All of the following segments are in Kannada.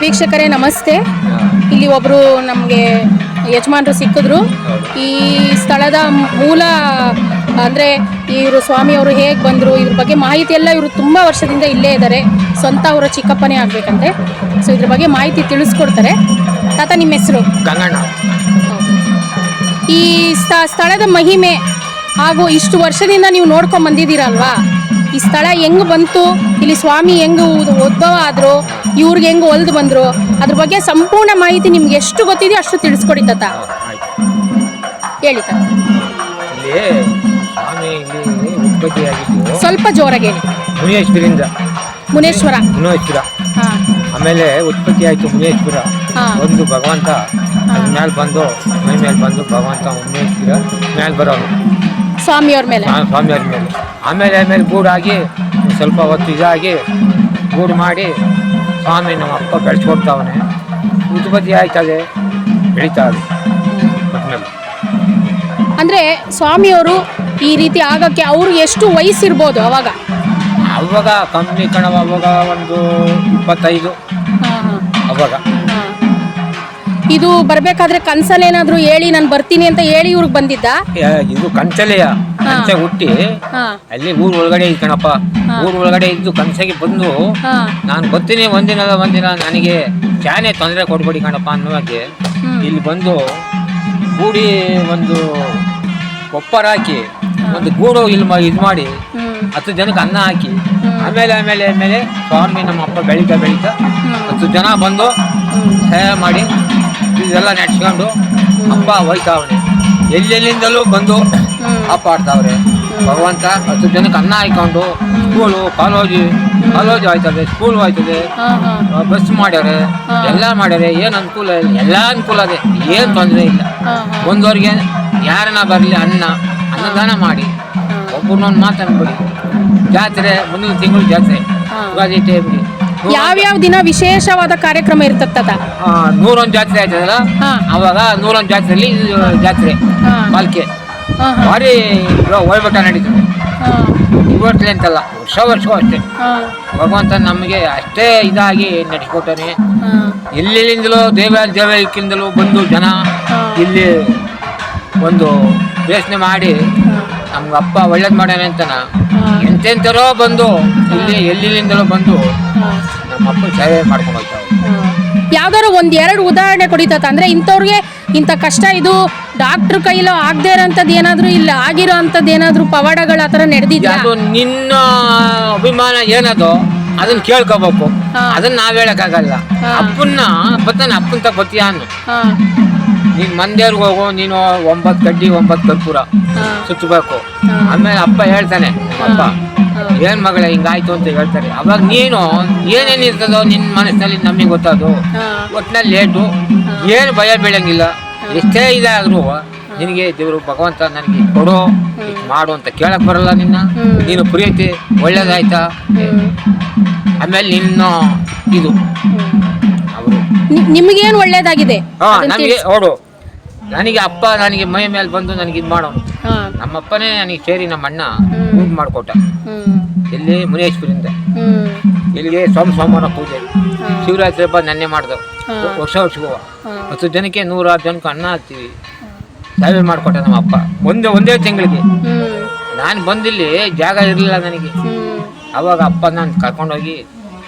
ವೀಕ್ಷಕರೇ ನಮಸ್ತೆ. ಇಲ್ಲಿ ಒಬ್ಬರು ನಮಗೆ ಯಜಮಾನರು ಸಿಕ್ಕಿದ್ರು. ಈ ಸ್ಥಳದ ಮೂಲ ಅಂದರೆ ಇವರು ಸ್ವಾಮಿಯವರು ಹೇಗೆ ಬಂದರು ಇದ್ರ ಬಗ್ಗೆ ಮಾಹಿತಿ ಎಲ್ಲ ಇವರು ತುಂಬ ವರ್ಷದಿಂದ ಇಲ್ಲೇ ಇದ್ದಾರೆ ಸ್ವಂತ ಅವರ ಚಿಕ್ಕಪ್ಪನೇ ಆಗಬೇಕಂತೆ. ಸೊ ಇದ್ರ ಬಗ್ಗೆ ಮಾಹಿತಿ ತಿಳಿಸ್ಕೊಡ್ತಾರೆ. ತಾತ ನಿಮ್ಮ ಹೆಸರು? ಗಂಗಣ್ಣ. ಈ ಸ್ಥ ಸ್ಥಳದ ಮಹಿಮೆ ಹಾಗೂ ಇಷ್ಟು ವರ್ಷದಿಂದ ನೀವು ನೋಡ್ಕೊಂಡ್ ಬಂದಿದ್ದೀರಲ್ವಾ? ಈ ಸ್ಥಳ ಹೆಂಗ್ ಬಂತು ಇಲ್ಲಿ ಸ್ವಾಮಿ ಹೆಂಗ್ ಉದ್- ಉದ್ಭವ ಆದರು ಇವ್ರಿಗೆ ಹೆಂಗ್ ಒಲ್ದು ಬಂದರು ಅದ್ರ ಬಗ್ಗೆ ಸಂಪೂರ್ಣ ಮಾಹಿತಿ ನಿಮ್ಗೆ ಎಷ್ಟು ಗೊತ್ತಿದೆಯೋ ಅಷ್ಟು ತಿಳಿಸ್ಕೊಡಿ ತಾತ. ಹೇಳಿ ತಾತ. ಸ್ವಲ್ಪ ಜೋರಾಗಿ ಹೇಳಿ. ಮುನಿಯೇಶ್ವರಿಂದ ಮುನೇಶ್ವರ. ಮುನೇಶ್ವರ. ಆಮೇಲೆ ಉತ್ಪತ್ತಿ ಆಯಿತು ಮುನೇಶ್ವರ ಒಂದು ಭಗವಂತ ಮೇಲೆ ಬಂದು ಮೈ ಮೇಲೆ ಬಂದು ಭಗವಂತ ಮುನೇಶ್ವರ ಮೇಲೆ ಬರೋನು. ಸ್ವಾಮಿಯವ್ರ ಮೇಲೆ. ಸ್ವಾಮಿಯವ್ರ ಮೇಲೆ. ಆಮೇಲೆ ಆಮೇಲೆ ಗೂಡಾಗಿ ಸ್ವಲ್ಪ ಹೊತ್ತು ಇದಾಗಿ ಗೂಡು ಮಾಡಿ ಸ್ವಾಮಿ ನಮ್ಮ ಅಪ್ಪ ಬೆಳೆಸ್ಕೊಡ್ತಾವನೆ. ಉತ್ಪತ್ತಿ ಆಯ್ತದೆ ಬೆಳೀತಾ ಇದೆ. ಒಟ್ನಲ್ಲಿ ಅಂದ್ರೆ ಸ್ವಾಮಿಯವರು ಈ ರೀತಿ ಆಗಕ್ಕೆ ಅವರು ಎಷ್ಟು ವಯಸ್ಸಿರ್ಬೋದು ಅವಾಗ? ಅವಾಗ ಕಮ್ಮಿ ಕಣವ ಅವಾಗ ಒಂದು ಇಪ್ಪತ್ತೈದು. ಹಾ ಹಾ. ಅವಾಗ. ಹಾ. ಇದು ಬರ್ಬೇಕಾದ್ರೆ ಕನ್ಸಲ್ಲೇನಾದ್ರೂ ಹೇಳಿ ನಾನು ಬರ್ತೀನಿ ಅಂತ ಹೇಳಿ ಇವ್ರಿಗೆ ಬಂದಿದ್ದ? ಯಾ- ಇದು ಕಂಚಲೆಯ ಕಂಚೆ ಹುಟ್ಟಿ. ಹಾ. ಅಲ್ಲಿ ಊರ್ ಒಳಗಡೆ ಇದ್ಕಣಪ್ಪ ಊರ್ ಒಳಗಡೆ ಇದ್ದು ಕನ್ಸಾಗಿ ಬಂದು ಹಾ. ನಾನು ಬರ್ತೀನಿ ಒಂದಿನದ ಒಂದಿನ ನನಗೆ ಚಾನೆ ತೊಂದರೆ ಕೊಡ್ಬೇಡಿ ಕಣಪ್ಪ ಅನ್ನೋದಕ್ಕೆ ಹ್ಮ್. ಇಲ್ಲಿ ಬಂದು ಕೂಡಿ ಒಂದು ಕೊಪ್ಪರ ಹಾಕಿ ಒಂದು ಗೂಡು ಇಲ್ಲಿ ಮ- ಇದು ಮಾಡಿ ಹತ್ತು ಜನಕ್ಕೆ ಅನ್ನ ಹಾಕಿ ಆಮೇಲೆ ಆಮೇಲೆ ಆಮೇಲೆ ಸ್ವಾಮಿ ನಮ್ಮ ಅಪ್ಪ ಬೆಳೀತಾ ಬೆಳೀತಾ ಹತ್ತು ಜನ ಬಂದು ಸಹಾಯ ಮಾಡಿ ಇದೆಲ್ಲ ನೆಡ್ಸ್ಕೊಂಡು ಹಬ್ಬ ಹೋಯ್ತಾವನೆ ಎಲ್ಲೆಲ್ಲಿಂದಲೂ ಬಂದು ಹಬ್ಬ ಆಡ್ತಾವ್ರೆ. ಭಗವಂತ ಹತ್ತು ಜನಕ್ಕೆ ಅನ್ನ ಹಾಕೊಂಡು ಸ್ಕೂಲು ಕಾಲೇಜು ಕಾಲೇಜು ಆಯ್ತದೆ ಸ್ಕೂಲ್ ಆಯ್ತದೆ. ಬಸ್ ಮಾಡ್ಯಾರೆ ಎಲ್ಲ ಮಾಡ್ಯಾರೆ. ಏನು ಅನುಕೂಲ ಇಲ್ಲ. ಎಲ್ಲ ಅನುಕೂಲ ಇದೆ. ಏನು ತೊಂದರೆ ಇಲ್ಲ. ಹಾ ಯಾರನ್ನ ಬರಲಿ ಅನ್ನ ಅನ್ನದಾನ ಮಾಡಿ. ಒಬ್ಬರನ್ನೊಂದು ಮಾತನ್ಬಿಡಿ. ಜಾತ್ರೆ ಮುಂದಿನ ತಿಂಗಳು ಜಾತ್ರೆ. ಯುಗಾದಿ ಟೈಮ್ಗೆ. ಯಾವ್ಯಾವ ದಿನ ವಿಶೇಷವಾದ ಕಾರ್ಯಕ್ರಮ ಇರ್ತದ ಆ, ನೂರೊಂದು ಜಾತ್ರೆ ಆಯ್ತದಲ್ಲ? ಹಾ. ಅವಾಗ ನೂರೊಂದು ಜಾತ್ರೆಯಲ್ಲಿ ಇದು ಜಾತ್ರೆ ಹಾ. ಪಾಲ್ಕೆ. ಹಾ ಹಾ. ಭಾರಿ ಹೋಗ್ಬೇಕ ನಡೀತದೆ. ಹಾ. ಇವತ್ತೇ ಅಂತಲ್ಲ ವರ್ಷ ವರ್ಷವೂ ಅಷ್ಟೇ. ಹಾ. ಭಗವಂತ ನಮಗೆ ಅಷ್ಟೇ ಇದಾಗಿ ನಡೆಸ್ಕೊಟ್ಟಾನೆ. ಹಾ. ದೇವಾಲಯ ದೇವ ದೇವಕ್ಕಿಂದಲೂ ಬಂದು ಜನ ಹಾ. ಇಲ್ಲಿ ಒಂದು ಯೋಚನೆ ಮಾಡಿ ನಮ್ಗೆ ಅಪ್ಪ ಒಳ್ಳೇದು ಮಾಡ್ಯಾನೆ ಅಂತನ ಎಂತೆಂತರೋ ಬಂದು ಇಲ್ಲಿ ಎಲ್ಲಿಂದಲೋ ಬಂದು ನಮ್ಮ ಅಪ್ಪ ಸೇವೆ ಮಾಡ್ಕೊಂಡು ಹೋಗ್ತಾವೆ ಯಾವ್ದಾರು ಒಂದ್ ಎರಡು ಉದಾಹರಣೆ ಕೊಡಿತಾತ ಅಂದ್ರೆ ಇಂಥವ್ರಿಗೆ ಇಂಥ ಕಷ್ಟ ಇದು ಡಾಕ್ಟರ್ ಕೈಲೋ ಆಗದೆ ಇರೋಂಥದ್ದು ಏನಾದರೂ ಇಲ್ಲ ಆಗಿರೋ ಅಂಥದ್ದು ಏನಾದರೂ ಪವಾಡಗಳು ಆ ಥರ ನಡೆದಿದ್ಯಾ? ಅದು ನಿನ್ನ ಅಭಿಮಾನ ಏನದು ಅದನ್ನ ಕೇಳ್ಕೋಬೇಕು. ಅದನ್ನ ನಾವ್ ಹೇಳಕ್ಕಾಗಲ್ಲ. ಅಪ್ಪನ್ನ ಬತ್ತಾನೆ ಅಪ್ಪಂತ ಬತ್ತೀಯ ಅನ್ನು? ನೀನ್ ಮಂದಿಯವ್ರಿಗೆ ಹೋಗು ನೀನು ಒಂಬತ್ತು ಗಡ್ಡಿ ಒಂಬತ್ತು ಕರ್ಪೂರ ಸುತ್ತಬೇಕು. ಆಮೇಲೆ ಅಪ್ಪ ಹೇಳ್ತಾನೆ ಅಪ್ಪ. ಏನ್ ಮಗಳೇ ಹಿಂಗಾಯ್ತು ಅಂತ ಹೇಳ್ತಾರೆ. ಅವಾಗ ನೀನು ಏನೇನ್ ಇರ್ತದೋ ನಿನ್ ಮನಸ್ಸಿನಲ್ಲಿ ನಮಗೆ ಗೊತ್ತದು. ಒಟ್ಟಿನಲ್ಲಿ ಒಟ್ನಲ್ಲಿ ಲೇಟು ಏನು ಭಯ ಬೀಳಂಗಿಲ್ಲ. ಎಷ್ಟೇ ಇದಾದ್ರು ನಿನಗೆ ದೇವರು ಭಗವಂತ ನನಗೆ ಕೊಡು ಮಾಡು ಅಂತ ಕೇಳಕ್ ಬರಲ್ಲ ನಿನ್ನ. ನೀನು ಪ್ರೀತಿ ಒಳ್ಳೇದಾಯ್ತಾ. ಆಮೇಲೆ ನಿನ್ನ ಇದು. ನಿಮಗೇನು ಒಳ್ಳೇದಾಗಿದೆ? ಹಾ ಅದನ್ನ ನನಗೆ ಅಪ್ಪ ನನಗೆ ಮೈ ಮೇಲೆ ಬಂದು ನನಗೆ ಇದು ಮಾಡೋ. ನಮ್ಮಪ್ಪನೇ ನನಗೆ ಸೇರಿ ನಮ್ಮ ಅಣ್ಣ. ಪೂಜೆ ಮಾಡಿಕೊಟ್ಟ. ಇಲ್ಲಿ ಮುನೇಶ್ವರಿಂದ. ಇಲ್ಲಿಗೆ ಸೋಮ ಸೋಮವಾರ ಪೂಜೆ. ಶಿವರಾತ್ರಿ ಹಬ್ಬ ನೆನ್ನೆ ಮಾಡ್ದವು ಹಾ. ವರ್ಷ ವರ್ಷಗೂ ಹಾ. ಹತ್ತು ಜನಕ್ಕೆ ನೂರಾರು ಜನಕ್ಕೆ ಅನ್ನ ಹಾಕ್ತೀವಿ. ಸಾವಿರ ಮಾಡಿಕೊಟ್ಟ ನಮ್ಮ ಅಪ್ಪ ಒಂದೇ ಒಂದೇ ತಿಂಗಳಿಗೆ. ನಾನು ಬಂದಿಲ್ಲಿ ಜಾಗ ಇರಲಿಲ್ಲ ನನಗೆ. ಅವಾಗ ಅಪ್ಪ ನಾನು ಕರ್ಕೊಂಡೋಗಿ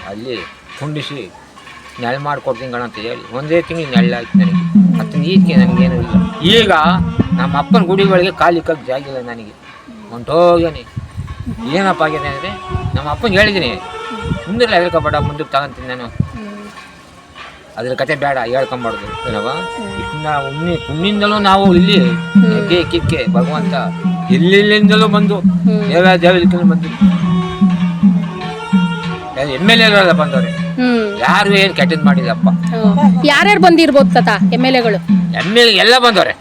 ಅಲ್ಲಿ ಕುಂಡಿಸಿ ನೆಳೆ ಮಾಡ್ಕೊಡ್ತೀನಿ ಗಣ ಅಂತ ಹೇಳಿ ಒಂದೇ ತಿಂಗಳು ನೆಳ್ಳಾಯ್ತು ನನಗೆ. ಮತ್ತು ಈಚೆಗೆ ನನಗೇನು ಇಲ್ಲ. ಈಗ ನಮ್ಮ ಅಪ್ಪನ ಗುಡಿ ಒಳಗೆ ಕಾಲಿಕ್ಕಕ್ಕೆ ಜಾಗ ಇಲ್ಲ ನನಗೆ. ಹೊಂಟೋಗ್ಯಾನೆ ಏನಪ್ಪ ಆಗಿದೆ ಅಂದರೆ, ನಮ್ಮ ಅಪ್ಪನಿಗೆ ಹೇಳಿದ್ದೀನಿ. ಮುಂದಿರಲ್ಲ ಹೇಳ್ಕೊಬೇಡ ಮುಂದಕ್ಕೆ ತಗೊಂತೀನಿ ನಾನು. ಅದ್ರ ಕತೆ ಬೇಡ, ಹೇಳ್ಕೊಂಬಾರ್ದು. ಏನವ ಉಣ್ಣಿ ಉಣ್ಣಿಂದಲೂ ನಾವು ಇಲ್ಲಿ ಹೆಗ್ಗೆ ಕಿಕ್ಕೆ ಭಗವಂತ ಎಲ್ಲೆಲ್ಲಿಂದಲೂ ಬಂದು ದೇವ ದೇವಲಿಂದಲೂ ಬಂದು ಎಂ ಎಲ್ ಎ ಬಂದವ್ರೆ. ಯಾರು ಏನ್ ಕೆಟ್ಟದ್ ಮಾಡಿಲ್ಲಪ್ಪ. ಯಾರ್ಯಾರು ಬಂದಿರ್ಬೋದು ತಾತ ಎಂ ಎಲ್ ಎಗಳು? ಎಂ ಎಲ್ ಎಲ್ಲ ಬಂದವ್ರೆ.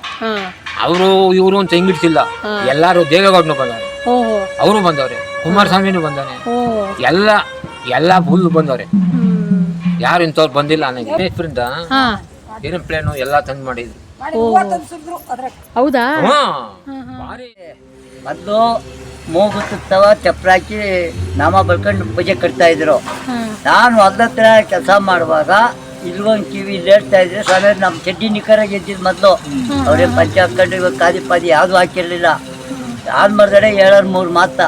ಅವರು ಇವರು ಅಂತ ಹಿಂಗಿಡ್ಸಿಲ್ಲ ಎಲ್ಲಾರು ದೇವೇಗೌಡನು ಬಂದವ್ರೆ. ಓಹೋ. ಅವರು ಬಂದವ್ರೆ. ಕುಮಾರಸ್ವಾಮಿನೂ ಬಂದವ್ರೆ ಓಹೋ. ಎಲ್ಲ ಎಲ್ಲ ಫುಲ್ ಬಂದವ್ರೆ. ಯಾರು ಇಂಥವ್ರು ಬಂದಿಲ್ಲ ನನಗೆ ಏರೋಪ್ಲೇನು ಎಲ್ಲ ತಂದು ಮಾಡಿದ್ರು. ಹೌದಾ? ಮೊದಲು ಮೂಗು ತುತ್ತವ ಚಪ್ರಾಕಿ ನಾಮ ಬಳ್ಕೊಂಡು ಪೂಜೆ ಕಟ್ತಾ ಇದ್ರು. ನಾನು ಹತ್ರ ಕೆಲಸ ಮಾಡುವಾಗ ಇಲ್ವೊಂದು ಕಿವಿ ಇಲ್ಲಿ ಹೇಳ್ತಾ ಇದ್ರೆ ಸಮೇತ ನಮ್ಮ ಚಡ್ಡಿ ನಿಖರಾಗಿ ಗೆದ್ದಿದ್ ಮೊದಲು. ಅವ್ರೇ ಪಂಚ ಹಾಕೊಂಡು ಇವಾಗ ಕಾದಿ ಪಾದಿ ಯಾವುದು ಹಾಕಿರಲಿಲ್ಲ. ಯಾರು ಮರ್ದಡೆ ಏಳರ್ ಮೂರು ಮಾತ.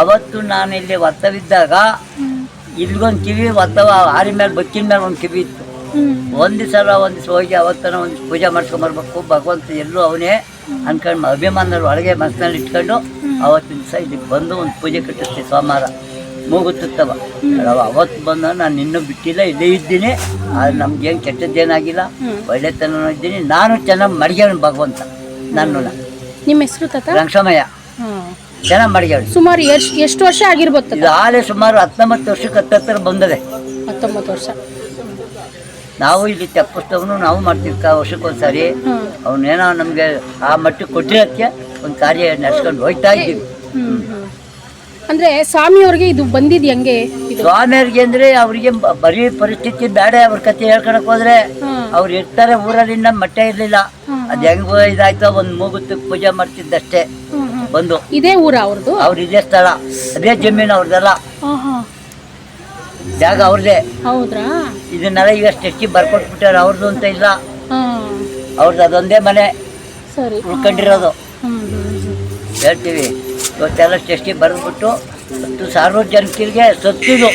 ಅವತ್ತು ನಾನು ಇಲ್ಲಿ ಒತ್ತವಿದ್ದಾಗ ಇಲ್ಗೊಂದು ಕಿವಿ ಒತ್ತವ ಹಾರಿ ಮೇಲೆ ಬಕ್ಕಿನ ಮೇಲೆ ಒಂದು ಕಿವಿ ಇತ್ತು. ಒಂದು ಸಲ ಒಂದು ದಿವಸ ಹೋಗಿ ಅವತ್ತನ ಒಂದು ಪೂಜೆ ಮಾಡ್ಕೊಂಬರ್ಬೇಕು ಭಗವಂತ ಎಲ್ಲೂ ಅವನೇ ಅನ್ಕೊಂಡು ಅಭಿಮಾನದಲ್ಲಿ ಒಳಗೆ ಮನಸ್ಸಿನಲ್ಲಿ ಇಟ್ಕೊಂಡು ಅವತ್ತಿನ ದಿವಸ ಇದಕ್ಕೆ ಬಂದು ಒಂದು ಪೂಜೆ ಕಟ್ಟಿಸ್ತೀವಿ ಸೋಮವಾರ. ಮೂಗುತ್ತವ. ಅವತ್ತು ಬಂದ ನಾನು ಇನ್ನೂ ಬಿಟ್ಟಿಲ್ಲ ಇಲ್ಲೇ ಇದ್ದೀನಿ. ಆದ್ರೆ ನಮ್ಗೇನು ಕೆಟ್ಟದ್ದೇನಾಗಿಲ್ಲ. ಒಳ್ಳೆತನ ಇದ್ದೀನಿ. ನಾನು ಚೆನ್ನಾಗಿ ಮಡ್ಗ್ಯಾವನು ಭಗವಂತ. ನನ್ನ ನಿಮ್ಮ ಹೆಸರು ತಾತ? ರಂಗಸಮಯ ಚೆನ್ನಾಗಿ ಮಡ್ಗ್ಯಾವನು ಸುಮಾರು ಎಷ್ಟು ಎಷ್ಟು ವರ್ಷ ಆಗಿರ್ಬೋದು ಇದು ಆಲೆ ಸುಮಾರು ಹತ್ತೊಂಬತ್ತು ವರ್ಷಕ್ಕೆ ಹತ್ತತ್ತರ ಬಂದದೆ. ಹತ್ತೊಂಬತ್ತು ವರ್ಷ. ನಾವು ಇಲ್ಲಿ ತೆಪ್ಪಸ್ತವನು ನಾವು ಮಾಡ್ತೀವಿ ವರ್ಷಕ್ಕೊಂದ್ಸರಿ. ಅವನೇನೋ ನಮಗೆ ಆ ಮಟ್ಟಿಗೆ ಕೊಟ್ಟಿರೋದಕ್ಕೆ ಒಂದು ಕಾರ್ಯ ನಡೆಸ್ಕೊಂಡು ಹೋಗ್ತಾ ಇದ್ದೀವಿ. ಅಂದ್ರೆ ಸ್ವಾಮಿಯವ್ರಿಗೆ ಇದು ಬಂದಿದ್ ಹೆಂಗೆ ಇದು? ಸ್ವಾಮಿಯವ್ರಿಗೆ ಅಂದ್ರೆ ಅವ್ರಿಗೆ ಬರೀ ಪರಿಸ್ಥಿತಿ ಬೇಡ ಅವ್ರ ಕತೆ ಹೇಳ್ಕೊಳಕ್ ಹೋದ್ರೆ. ಅವ್ರು ಇರ್ತಾರೆ ಊರಲ್ಲಿಂದ ಮಟ್ಟೆ ಇರ್ಲಿಲ್ಲ. ಅದ್ ಹೆಂಗ್ ಇದಾಯ್ತು ಒಂದ್ ಮೂಗುತ್ತ ಪೂಜೆ ಮಾಡ್ತಿದ್ದಷ್ಟೇ. ಬಂದು ಇದೇ ಊರ ಅವ್ರದ್ದು ಅವ್ರ ಇದೇ ಸ್ಥಳ. ಅದೇ ಜಮೀನು ಅವ್ರದ್ದೆಲ್ಲ ಜಾಗ ಅವ್ರದೇ. ಹೌದ್ರಾ? ಇದನ್ನೆಲ್ಲ ಈಗ ಸ್ಟೆಚ್ಚಿ ಬರ್ಕೊಟ್ಬಿಟ್ಟಾರೆ. ಅವ್ರದ್ದು ಅಂತ ಇಲ್ಲ. ಅವ್ರದ್ದು ಅದೊಂದೇ ಮನೆ. ಸರಿ. ಉಳ್ಕೊಂಡಿರೋದು. ಹೇಳ್ತೀವಿ. ಇವತ್ತೆಲ್ಲ ಟೆಸ್ಟಿ ಬರೆದ್ಬಿಟ್ಟು ಹತ್ತು ಸಾರ್ವಜನಿಕರಿಗೆ ಸತ್ತಿದು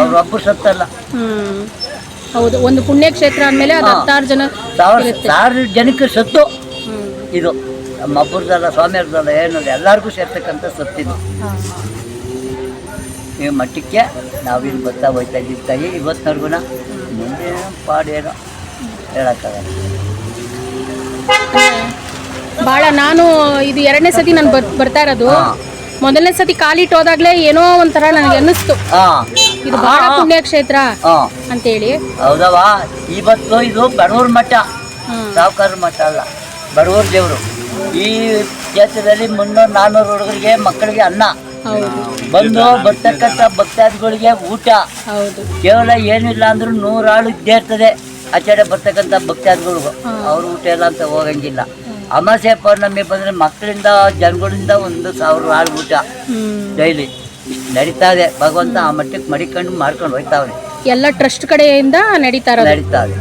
ಅವ್ರೊಬ್ಬರು ಸತ್ತಲ್ಲ. ಹ್ಮ್. ಹೌದು ಒಂದು ಪುಣ್ಯಕ್ಷೇತ್ರ ಆದಮೇಲೆ ಅದು. ಹತ್ತಾರು ಜನ ಸಾವಿರ ಜನಕ್ಕೆ ಸತ್ತು. ಇದು ನಮ್ಮ ಒಬ್ಬರದಲ್ಲ ಸ್ವಾಮಿಯವ್ರದಲ್ಲ ಏನಲ್ಲ ಎಲ್ಲರಿಗೂ ಸೇರ್ತಕ್ಕಂಥ ಸತ್ತಿದ್ದು. ಈ ಮಟ್ಟಕ್ಕೆ ನಾವಿಲ್ಲಿ ಬರ್ತಾ ಹೋಯ್ತಾ ಇದ್ದೀವಿ. ತಾಯಿ ಇವತ್ತಿನವರೆಗೂ ಮುಂದೆ ಪಾಡೇನೋ ಹೇಳಕ್ಕಾಗಲ್ಲ. ಭಾಳ ನಾನು ಇದು ಎರಡನೇ ಸತಿ ನಾನು ಬರ್ ಬರ್ತಾ ಇರೋದು. ಮೊದಲನೇ ಸತಿ ಕಾಲಿಟ್ಟು ಹೋದಾಗ್ಲೇ ಏನೋ ಒಂಥರ ನನಗೆ ಅನ್ನಿಸ್ತು. ಇದು ಬಹಳ ಪುಣ್ಯಕ್ಷೇತ್ರ ಅಂತೇಳಿ. ಹೌದವಾ ಇವತ್ತು ಇದು ಬಡವ್ರ ಮಠ. ಸಾವುಕಾರ ಮಠ ಅಲ್ಲ. ಬಡವ್ರ ದೇವರು. ಈ ಕ್ಷೇತ್ರದಲ್ಲಿ ಮುನ್ನೂರು ನಾನ್ನೂರು ಹುಡುಗರಿಗೆ ಮಕ್ಕಳಿಗೆ ಅನ್ನ. ಬಂದು ಬರ್ತಕ್ಕಂಥ ಭಕ್ತಾದಿಗಳಿಗೆ ಊಟ. ಕೇವಲ ಏನಿಲ್ಲ ಅಂದ್ರೂ ನೂರಾಳು ಇದ್ದೇ ಇರ್ತದೆ ಆಚಾರ್ಯ ಬರ್ತಕ್ಕಂಥ ಭಕ್ತಾದಿಗಳಿಗೂ. ಅವ್ರ ಊಟ ಎಲ್ಲ ಅಂತ ಹೋಗಂಗಿಲ್ಲ. ಅಮಾಸೆ ಪೌರ್ಣಮಿ ಬಂದ್ರೆ ಮಕ್ಕಳಿಂದ ಜನಗಳಿಂದ ಒಂದು ಸಾವಿರ ಆರು ಊಟ ಡೈಲಿ. ನಡೀತಾ ಇದೆ. ಭಗವಂತ ಆ ಮಟ್ಟಕ್ಕೆ ಮಡಿಕೊಂಡು ಮಾಡ್ಕೊಂಡು ಹೋಗ್ತಾವ್ರೆ ಎಲ್ಲ ಟ್ರಸ್ಟ್ ಕಡೆಯಿಂದ ನಡೀತಾ ಇರೋದು. ನಡೀತಾ ಇದೆ.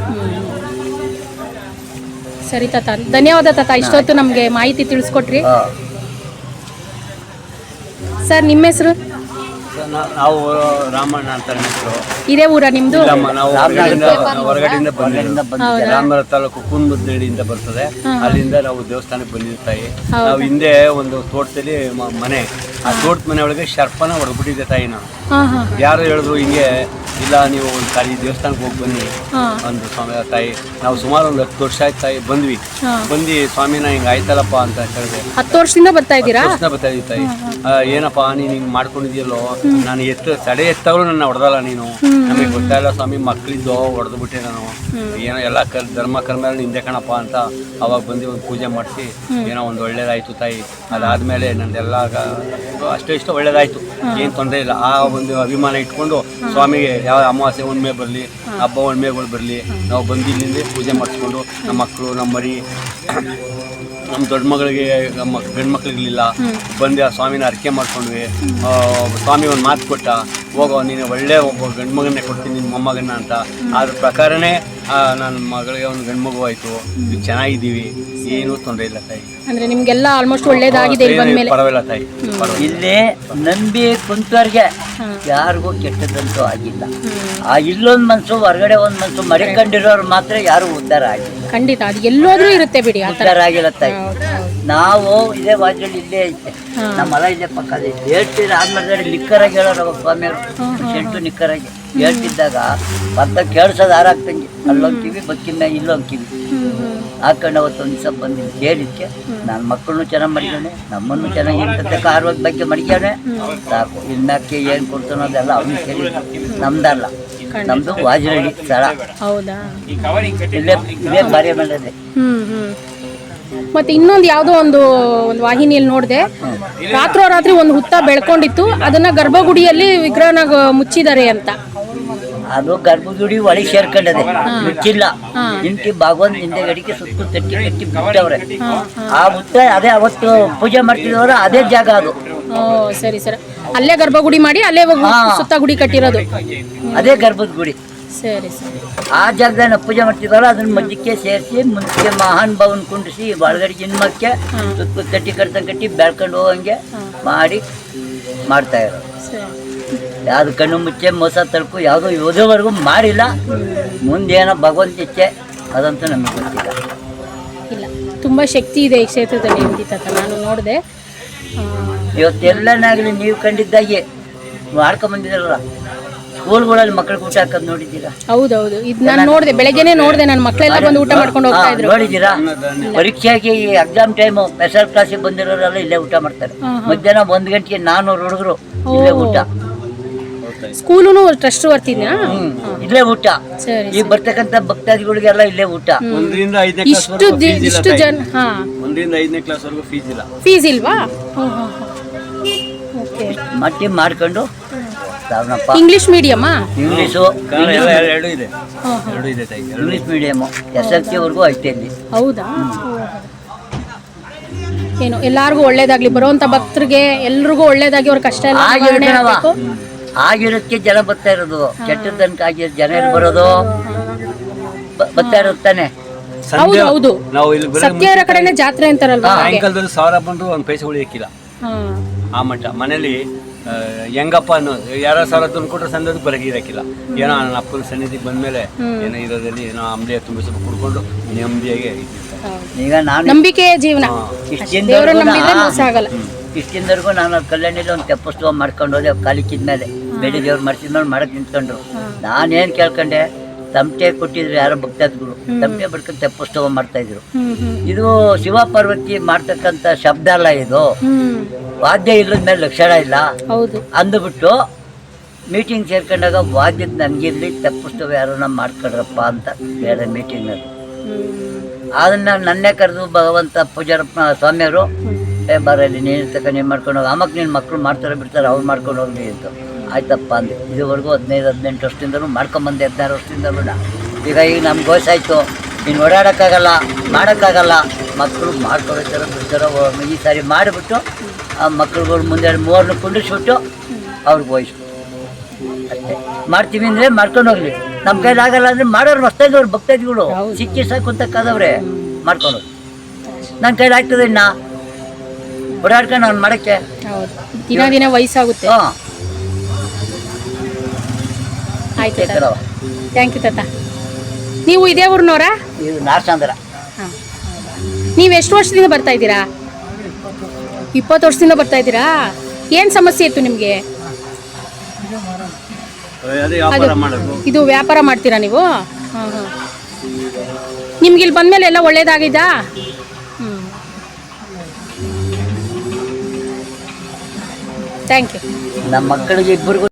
ಸರಿ ತಾತ. ಧನ್ಯವಾದ ತಾತ. ಇಷ್ಟೊತ್ತು ನಮಗೆ ಮಾಹಿತಿ ತಿಳಿಸ್ಕೊಟ್ರಿ. ಸರ್ ನಿಮ್ಮ ಹೆಸರು? ನಾವು ರಾಮಣ್ಣ ಅಂತ ಹೆಸರು. ಇದೇ ಊರ ನಿಮ್ದು? ನಮ್ಮ ನಾವು ಹೊರಗಡೆಯಿಂದ ಹೊರಗಡೆಯಿಂದ ಬಂದಿರೋದು. ಹೊರಗಡೆಯಿಂದ ಬಂದಿದ್ದಾರೆ ರಾಮನಗರ ತಾಲೂಕು ಕುನ್ಮುದ್ನಳ್ಳಿಯಿಂದ ಬರ್ತದೆ. ಅಲ್ಲಿಂದ ನಾವು ದೇವಸ್ಥಾನಕ್ಕೆ ಬಂದಿರ್ತಾಯಿ? ನಾವು ಹಿಂದೆ ಒಂದು ತೋಟದಲ್ಲಿ ಮ- ಮನೆ. ಆ ತೋಟದ ಮನೆ ಒಳಗೆ ಶರ್ಪನ ಹೊಡೆದ್ಬಿಟ್ಟಿದ್ದೆ ತಾಯಿ ನಾನು. ಯಾರು ಹೇಳಿದ್ರು ಹಿಂಗೆ ಇಲ್ಲ ನೀವು ಒಂದು ತಾಯಿ ದೇವಸ್ಥಾನಕ್ಕೆ ಹೋಗಿ ಬನ್ನಿ. ಒಂದು ಸ್ವಾಮಿ ತಾಯಿ ನಾವು ಸುಮಾರು ಒಂದು ಹತ್ತು ವರ್ಷ ಆಯ್ತು ತಾಯಿ ಬಂದ್ವಿ. ಬಂದಿ ಸ್ವಾಮಿನ ಹಿಂಗ ಆಯ್ತಲ್ಲಪ್ಪ ಅಂತ ಹೇಳಿದೆ. ಹತ್ತು ವರ್ಷದಿಂದ ಬರ್ತಾ ಇದ್ದೀರಾ? ಬರ್ತಾ ಇದ್ದೀವಿ ತಾಯಿ. ಏನಪ್ಪ ನೀನು ಹಿಂಗೆ ಮಾಡ್ಕೊಂಡಿದ್ಯಲ್ಲೋ? ನಾನು ಎತ್ತ ತಡೆ ಎತ್ತಾಗಲೂ ನನ್ನ ಹೊಡೆದಲ್ಲ ನೀನು. ನಮಗೆ ಗೊತ್ತಾಯಿಲ್ಲ ಸ್ವಾಮಿ ಮಕ್ಕಳಿದ್ದು ಹೊಡೆದು ಬಿಟ್ಟೆ ನಾನು. ಏನೋ ಎಲ್ಲ ಕರ್ ಧರ್ಮ ಕರ್ಮ ನಿಂದೆ ಕಣಪ್ಪ ಅಂತ ಅವಾಗ ಬಂದು ಒಂದು ಪೂಜೆ ಮಾಡಿಸಿ ಏನೋ ಒಂದು ಒಳ್ಳೇದಾಯ್ತು ತಾಯಿ. ಅದಾದ್ಮೇಲೆ ನಂದೆಲ್ಲ ಅಷ್ಟೇ ಇಷ್ಟ ಒಳ್ಳೇದಾಯ್ತು. ಏನು ತೊಂದರೆ ಇಲ್ಲ. ಆ ಒಂದು ಅಭಿಮಾನ ಇಟ್ಕೊಂಡು ಸ್ವಾಮಿಗೆ ಯಾವ ಅಮಾವಾಸ್ಯೆ ಹುಣ್ಣಿಮೆ ಬರಲಿ, ಹಬ್ಬ ಹುಣ್ಣಿಮೆಗಳು ಬರಲಿ, ನಾವು ಬಂದು ಇಲ್ಲಿಂದ ಪೂಜೆ ಮಾಡಿಸ್ಕೊಂಡು ನಮ್ಮ ಮಕ್ಕಳು, ನಮ್ಮ ಮರಿ, ನಮ್ಮ ದೊಡ್ಡ ಮಗಳಿಗೆ, ನಮ್ಮ ಗಂಡು ಬಂದು ಆ ಸ್ವಾಮಿನ ಅರ್ಕೆ ಮಾಡ್ಕೊಂಡ್ವಿ. ಸ್ವಾಮಿ ಒಂದು ಮಾತು ಕೊಟ್ಟ, ಹೋಗೋ, ನೀನು ಒಳ್ಳೆ ಒಬ್ಬ ಗಂಡು ಮಗನ್ನೇ ಕೊಡ್ತೀನಿ ನಿಮ್ಮ ಮೊಮ್ಮಗನ್ನ ಅಂತ. ಅದ್ರ ಪ್ರಕಾರನೇ ನನ್ನ ಮಗಳಿಗೆ ಒಂದು ಗಂಡು ಮಗು ಆಯಿತು ಚೆನ್ನಾಗಿದ್ದೀವಿ. ಏನೂ ತೊಂದರೆ ಇಲ್ಲ ತಾಯಿ. ಅಂದ್ರೆ ನಿಮ್ಗೆಲ್ಲ ಆಲ್ಮೋಸ್ಟ್ ಒಳ್ಳೇದಾಗಿದೆ ಇಲ್ಲಿ ಬಂದ್ಮೇಲೆ. ಪರವಾಗಿಲ್ಲ ತಾಯಿ. ಇಲ್ಲಿ ನಂಬಿ ಕುಂತವ್ರಿಗೆ ಯಾರಿಗೂ ಕೆಟ್ಟದಂತೂ ಆಗಿಲ್ಲ. ಆ ಇಲ್ಲೊಂದು ಮನ್ಸು ಹೊರಗಡೆ ಒಂದ್ ಮನ್ಸು ಮರಿಕೊಂಡಿರೋರು ಮಾತ್ರ ಯಾರು ಉದ್ಧಾರ ಆಗಿಲ್ಲ. ಖಂಡಿತ. ಅದು ಎಲ್ಲೋದ್ರೂ ಇರುತ್ತೆ ಬಿಡಿ ಆ ಥರ. ಉದ್ಧಾರ ಆಗಿಲ್ಲ ತಾಯಿ. ನಾವು ಇದೇ ವಾಜಲ್ಲಿ ಇಲ್ಲೇ ಐತೆ. ನಮ್ಮ ಹೊಲ ಇಲ್ಲೇ ಪಕ್ಕದಲ್ಲಿ. ಹೇಳ್ತೀರ? ಆದ್ಮೇಲೆ ನಿಖರಾಗಿ ಹೇಳೋರು ಅವಾಗ ಸ್ವಾಮಿಯವರು. ಶೆಂಟು ನಿಕ್ಕರಾಗಿ ಹೇಳ್ತಿದ್ದಾಗ ಅಂತ ಕೇಳ್ಸೋದು ಹಾರಾಗ್ತಂಗೆ. ಅಲ್ಲೊಂದ್ ಕಿವಿ ಬಕ್ಕಿನ ಇಲ್ಲೊಂದ್ ಕಿವಿ ಹ್ಮ್, ಹ್ಮ್. ಹಾಕೊಂಡು ಅವತ್ತು ಒಂದು ದಿವಸ ಬಂದು ಕೇಳಿದ್ಕೆ ನನ್ನ ಮಕ್ಕಳನ್ನು ಚೆನ್ನಾಗಿ ಮಡಿಗಾನೆ ನಮ್ಮನ್ನು ಚೆನ್ನಾಗಿ ಇರ್ತಕ್ಕ ಆರೋಗ್ಯ ಬಗ್ಗೆ ಮಡಿಗಾನೆ ಸಾಕು. ಇನ್ಮ್ಯಾಕೆ ಏನು ಕೊಡ್ತಾನೋ ಅದೆಲ್ಲ ಅವ್ನಿಗೆ ಕೇಳಿ ನಮ್ದಲ್ಲ. ನಮ್ದು ವಾಜರಳ್ಳಿ ಸ್ಥಳ. ಇಲ್ಲೇ ಇಲ್ಲೇ ಬಾರಿ ಮಾಡಿದೆ ಮತ್ತೆ ಇನ್ನೊಂದು ಯಾವುದೋ ಒಂದು ಒಂದು ವಾಹಿನಿಯಲ್ಲಿ ನೋಡಿದೆ. ರಾತ್ರೋರಾತ್ರಿ ಒಂದು ಹುತ್ತ ಬೆಳ್ಕೊಂಡಿತ್ತು. ಅದನ್ನ ಗರ್ಭಗುಡಿಯಲ್ಲಿ ವಿಗ್ರಹನ ಮುಚ್ಚಿದ್ದಾರೆ ಅಂತ. ಅದು ಗರ್ಭಗುಡಿ ಒಳಗೆ ಸೇರ್ಕೊಂಡದೆ. ಮುಚ್ಚಿಲ್ಲ. ಇಂಟಿ ಭಗವಂತ ಹಿಂದೆ ಗಡಿಗೆ ಸುತ್ತು ತಟ್ಟಿ ಕಟ್ಟಿ ಬಿಟ್ಟವ್ರೆ. ಆ ಹುತ್ತ ಅದೇ ಅವತ್ತು ಪೂಜೆ ಮಾಡ್ತಿರೋ ಅದೇ ಜಾಗ ಅದು. ಓ ಸರಿ ಸರ್. ಅಲ್ಲೇ ಗರ್ಭಗುಡಿ ಮಾಡಿ ಅಲ್ಲೇ ಹೋಗಿ ಸುತ್ತ ಗುಡಿ ಕಟ್ಟಿರೋದು. ಅದೇ ಗರ್ಭದ ಗುಡಿ. ಸರಿ ಸರಿ. ಆ ಜಾಗದಾಗ ನಾವು ಪೂಜೆ ಮಾಡ್ತಿದ್ದಾರ ಅದನ್ನ ಮಧ್ಯಕ್ಕೆ ಸೇರಿಸಿ ಮುಂದಕ್ಕೆ ಮಹಾನ್ ಭವನ್ ಕುಂಡಿಸಿ ಒಳಗಡೆ ಜನ್ಮಕ್ಕೆ ತಟ್ಟಿ ಕಡ್ತಂಗ್ ಕಟ್ಟಿ ಬೆಳ್ಕೊಂಡು ಹೋಗಂಗೆ ಮಾಡಿ ಮಾಡ್ತಾ ಇರೋದು ಸರಿ. ಯಾವ್ದು ಕಣ್ಣು ಮುಚ್ಚೆ ಮೋಸ ತಳ್ಕು ಯಾವುದೋ ಯೋಧವರೆಗೂ ಮಾಡಿಲ್ಲ. ಮುಂದೇನೋ ಭಗವಂತ ಇಚ್ಛೆ ಅದಂತೂ ನಮಗೆ ಗೊತ್ತಿಲ್ಲ. ಇಲ್ಲ ತುಂಬ ಶಕ್ತಿ ಇದೆ ಈ ಕ್ಷೇತ್ರದಲ್ಲಿ ಅಂತ ನಾನು ನೋಡಿದೆ. ಇವತ್ತೆಲ್ಲನಾಗಲಿ ನೀವು ಕಂಡಿದ್ದಾಗೆ ಮಾಡ್ಕೊಂಬಂದಿದ್ದಾರಲ್ಲ ಸ್ಕೂಲ್ಗಳಲ್ಲಿ ಮಕ್ಕಳಿಗೆ ಊಟ ಹಾಕೋದು ನೋಡಿದ್ದೀರಾ? ಹೌದೌದು. ಇದು ನಾನು ನೋಡಿದೆ ಬೆಳಗ್ಗೆನೆ ನೋಡಿದೆ ನನ್ನ ಮಕ್ಕಳೆಲ್ಲ ಬಂದು ಊಟ ಮಾಡ್ಕೊಂಡು ಹೋಗ್ತಾ ಇದ್ರು. ನೋಡಿದ್ದೀರಾ? ಪರೀಕ್ಷೆಗೆ ಈ ಎಕ್ಸಾಮ್ ಟೈಮು ಸ್ಪೆಷಲ್ ಕ್ಲಾಸಿಗೆ ಬಂದಿರೋರೆಲ್ಲ ಇಲ್ಲೇ ಊಟ ಮಾಡ್ತಾರೆ. ಮಧ್ಯಾಹ್ನ ಒಂದ್ ಗಂಟೆಗೆ ನಾನೂರು ಹುಡುಗರು ಇಲ್ಲೇ ಊಟ. ಸ್ಕೂಲೂ ಟ್ರಸ್ಟ್ ಬರ್ತೀನಿ ಹ್ಮ್ ಇಲ್ಲೇ ಊಟ. ಸರಿ ಈಗ ಬರ್ತಕ್ಕಂಥ ಭಕ್ತಾದಿಗಳಿಗೆಲ್ಲ ಇಲ್ಲೇ ಊಟ. ಒಂದರಿಂದ ಐದನೇ ಕ್ಲಾಸ್ ಇಷ್ಟು ಇಷ್ಟು ಜನ ಹಾ. ಒಂದರಿಂದ ಐದನೇ ಕ್ಲಾಸ್ ವರೆಗೂ ಫೀಸ್ ಇಲ್ಲ. ಫೀಸ್ ಇಲ್ವಾ? ಓಕೆ ಮಟ್ಟಿ ಮಾಡ್ಕೊಂಡು ಸಾವನಪ್ಪ ಇಂಗ್ಲಿಷ್ ಮೀಡಿಯಮ್ಮ ಇಂಗ್ಲೀಷು ಎರಡು ಇದೆ. ಎರಡು ಇದೆ ತಾಯಿ. ಇಂಗ್ಲೀಷ್ ಮೀಡಿಯಮು ಎಸ್ ಎಲ್ ಸಿವರೆಗೂ ಐತೆ ಇಲ್ಲಿ. ಹೌದಾ? ಏನು ಎಲ್ಲಾರ್ಗೂ ಒಳ್ಳೇದಾಗ್ಲಿ. ಬರುವಂತ ಭಕ್ತರಿಗೆ ಎಲ್ರಿಗೂ ಒಳ್ಳೇದಾಗಿ ಅವ್ರ ಕಷ್ಟ ಎಲ್ಲ ನಿವಾರಣೆ ಆಗ್ಬೇಕು. ಆಗಿರೋದಕ್ಕೆ ಜನ ಬರ್ತಾ ಇರೋದು. ಕೆಟ್ಟದನ್ಕ ಆಗಿರೋ ಜನ ಎಲ್ಲಿ ಬರೋದು. ಬ- ಬರ್ತಾ ಇರುತ್ತಾನೆ ತಾನೆ. ಹೌದು ಹೌದು. ನಾವು ಇಲ್ಲಿ ಬರೋ ಸತ್ಯ ಇರೋ ಕಡೆನೆ ಜಾತ್ರೆ ಅಂತಾರಲ್ವಾ ಹಾಗೆ? ಸಾಯಂಕಾಲದಲ್ಲಿ ಸಾವಿರ ಬಂದು ಒಂದು ಪೈಸೆ ಉಳಿಯಕ್ಕಿಲ್ಲ ಹಾ. ಆ ಮಟ್ಟ ಮನೇಲಿ ಹೆಂಗಪ್ಪ ಅನ್ನೋ ಯಾರ ಸಾವಿರ ತಂದು ಕೊಟ್ಟರೆ ಸಂದದ ಬರಗಿ ಇರಕ್ಕಿಲ್ಲ. ಏನೋ ನನ್ನ ಅಪ್ಪನ ಸನ್ನಿಧಿಗೆ ಬಂದ್ಮೇಲೆ ಏನೋ ಇರೋದ್ರಲ್ಲಿ ಏನೋ ಅಂಬ್ಲಿಯ ತುಂಬ ಸ್ವಲ್ಪ ಕುಡ್ಕೊಂಡು ನೆಮ್ಮದಿಯಾಗಿ ಈಗ ನಾನು ನಂಬಿಕೆಯ ಜೀವನ. ದೇವರನ್ನ ನಂಬಿದ್ರೆ ಮೋಸ ಆಗಲ್ಲ. ಇಷ್ಟಿಂದವರೆಗೂ ನಾನು ಕಲ್ಯಾಣಿಲಿ ಒಂದು ತೆಪ್ಪಸ್ತವ ಮಾಡ್ಕೊಂಡು ಹೋದೆ ಕಾಲಿಕ್ಕಿದ ಮೇಲೆ. ಬೆಳಿ ದೇವ್ರು ಮಾಡ್ಸಿದ್ಮೇಲೆ ಮಾಡಕ್ ನಿಂತ್ಕೊಂಡ್ರು. ನಾನೇನು ಕೇಳ್ಕೊಂಡೆ ತಮಟೆ ಕೊಟ್ಟಿದ್ರು ಯಾರೋ ಭಕ್ತಾದಿಗಳು ತಮಟೆ ಬಡ್ಕೊಂಡು ತೆಪ್ಪಸ್ತುವ ಮಾಡ್ತಾ ಇದ್ರು. ಇದು ಶಿವ ಪಾರ್ವತಿ ಮಾಡ್ತಕ್ಕಂಥ ಶಬ್ದ ಅಲ್ಲ ಇದು. ವಾದ್ಯ ಇಲ್ಲದ ಮೇಲೆ ಲಕ್ಷಣ ಇಲ್ಲ. ಹೌದು. ಅಂದ್ಬಿಟ್ಟು ಮೀಟಿಂಗ್ ಸೇರ್ಕೊಂಡಾಗ ವಾದ್ಯದ ನನಗಿರಲಿ ತಪ್ಪಿಸ್ತವೆ ಯಾರು ನಮ್ಮ ಮಾಡ್ಕೊಡ್ರಪ್ಪ ಅಂತ ಬೇರೆ ಮೀಟಿಂಗ್ನಲ್ಲಿ ಅದನ್ನ ನನ್ನೇ ಕರೆದು ಭಗವಂತ ಪೂಜಾರಪ್ಪ ಸ್ವಾಮಿಯವರು ಏ ಬರಲಿ ನೀನು ತಕ ನೀನು ಮಾಡ್ಕೊಂಡು ಹೋಗಿ ಆಮಕ್ ನಿನ್ನ ಮಕ್ಕಳು ಮಾಡ್ತಾರೆ ಬಿಡ್ತಾರೆ ಅವ್ರು ಮಾಡ್ಕೊಂಡು ಹೋಗ್ಲಿ ಅಂತ. ಆಯ್ತಪ್ಪ ಅಂದೆ. ಇದುವರೆಗೂ ಹದಿನೈದು ಹದಿನೆಂಟು ವರ್ಷದಿಂದಲೂ ಮಾಡ್ಕೊಂಬಂದೆ ಹದಿನಾರು ವರ್ಷದಿಂದಲೂ. ಈಗ ಈಗ ನಮ್ಗೆ ವಯಸ್ಸಾಯ್ತು ನೀನು ಓಡಾಡೋಕ್ಕಾಗಲ್ಲ ಮಾಡೋಕ್ಕಾಗಲ್ಲ. ಮಕ್ಕಳು ಮಾಡ್ಕೊಳ್ತಾರೋ ಬಿಡ್ತಾರೋ ಈ ಸಾರಿ ಮಾಡಿಬಿಟ್ಟು ಆ ಮಕ್ಳುಗಳು ಮುಂದೆ ಮೂರನ್ನು ಕುಂಡಿಸ್ಬಿಟ್ಟು ಅವ್ರಿಗೆ ವಯಸ್ಸು ಅಷ್ಟೇ. ಮಾಡ್ತೀವಿ ಅಂದರೆ ಮಾಡ್ಕೊಂಡು ಹೋಗ್ಲಿ. ನಮ್ಮ ಕೈಲಿ ಆಗಲ್ಲ ಅಂದರೆ ಮಾಡೋರು ಮಸ್ತಾಗಿ ಅವ್ರು ಭಕ್ತಾದಿಗಳು. ಸಿಕ್ಕಿ ಸಾಕುಂತ ಕಾದವ್ರೆ ಮಾಡ್ಕೊಂಡು ನನ್ನ ಕೈಲಿ ಆಗ್ತದೆ ಇನ್ನ. ಓಡಾಡ್ಕೊಂಡು ಅವ್ನು ಮಾಡೋಕ್ಕೆ. ದಿನ ದಿನ ವಯಸ್ಸಾಗುತ್ತೆ. ಹಾಂ. ಆಯ್ತು ಥ್ಯಾಂಕ್ ಯು ತಾತ. ನೀವು ಇದೇ ಊರಿನವರಾ? ಇದು ನಾರ್ಸಂದ್ರ. ನೀವು ಎಷ್ಟು ವರ್ಷದಿಂದ ಬರ್ತಾ ಇದ್ದೀರಾ? ಇಪ್ಪತ್ತು ವರ್ಷದಿಂದ ಬರ್ತಾ ಇದ್ದೀರಾ? ಏನು ಸಮಸ್ಯೆ ಇತ್ತು ನಿಮಗೆ? ಇದು ವ್ಯಾಪಾರ ಮಾಡ್ತೀರಾ ನೀವು? ಹಾಂ ಹಾಂ. ನಿಮ್ಗೆ ಇಲ್ಲಿ ಬಂದಮೇಲೆ ಎಲ್ಲ ಒಳ್ಳೇದಾಗಿದ್ದಾ? ಹ್ಞೂ ಥ್ಯಾಂಕ್ ಯು ನಮ್ಮ ಮಕ್ಕಳಿಗೆ ಇಬ್ಬರಿಗೂ